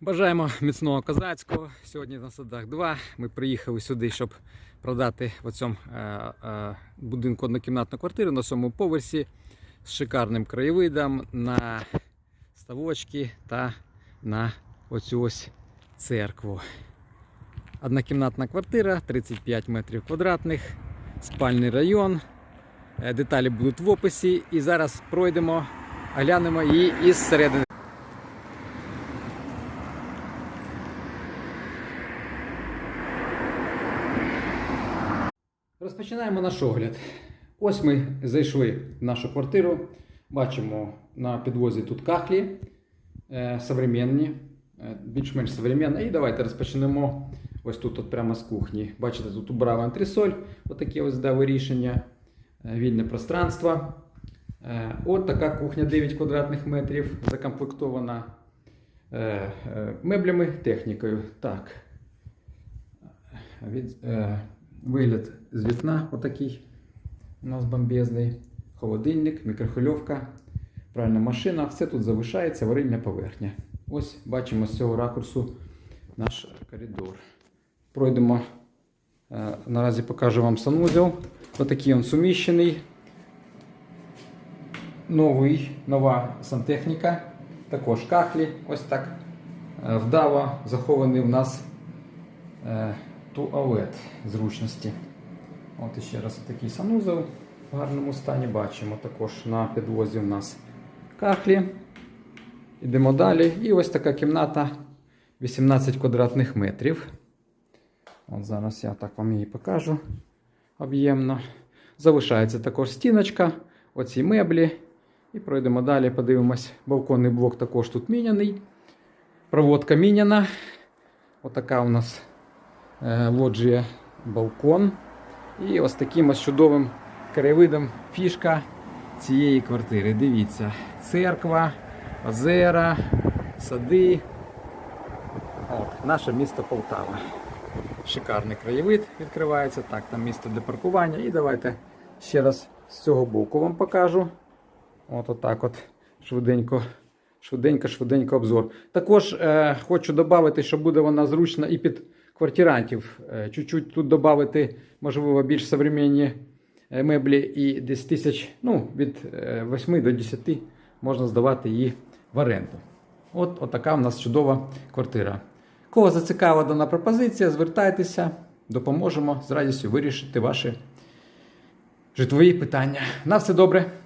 Бажаємо міцного козацького. Сьогодні на садах 2. Ми приїхали сюди, щоб продати в цьому е, е, будинку однокімнатну квартиру на сьомому поверсі з шикарним краєвидом на ставочки та на оцю ось церкву. Однокімнатна квартира, 35 метрів квадратних, спальний район. Е, Деталі будуть в описі. І зараз пройдемо, оглянемо її із середини. Розпочинаємо наш огляд. Ось ми зайшли в нашу квартиру. Бачимо на підвозі тут кахлі е, современні, е, більш-менш современні. І давайте розпочнемо ось тут, от прямо з кухні. Бачите, тут убрав антресоль, отаке ось дали рішення, е, вільне пространство. Е, От така кухня 9 квадратних метрів, закомплектована е, е, меблями, технікою. Так. Від, е, вигляд з вікна отакий у нас бомбезний. Холодильник, мікрохвильовка, пральна машина. Все тут залишається, варильня поверхня. Ось бачимо з цього ракурсу наш коридор. Пройдемо. е, Наразі покажу вам санузел. Отакий він суміщений. Новий, нова сантехніка. Також кахлі. Ось так е, вдало захований в нас е, туалет зручності. От іще раз такий санузел в гарному стані бачимо. Також на підлозі в нас кахлі. Йдемо далі. І ось така кімната 18 квадратних метрів. От зараз я так вам її покажу об'ємно. Залишається також стіночка, оці меблі. І пройдемо далі, подивимось. Балконний блок також тут міняний. Проводка міняна. Отака у нас лоджія балкон. І ось таким ось чудовим краєвидом фішка цієї квартири. Дивіться, церква, озера, сади. От, наше місто Полтава. Шикарний краєвид відкривається. Так, там місце для паркування. І давайте ще раз з цього боку вам покажу. От отак от швиденько. Швиденько, швиденько обзор. Також е, хочу додати, що буде вона зручна і під квартирантів. Е, чуть-чуть тут додати, можливо, більш современні е, меблі і десь тисяч, ну, від е, 8 до 10 можна здавати її в оренду. От, от така в нас чудова квартира. Кого зацікавила дана пропозиція, звертайтеся, допоможемо з радістю вирішити ваші житлові питання. На все добре!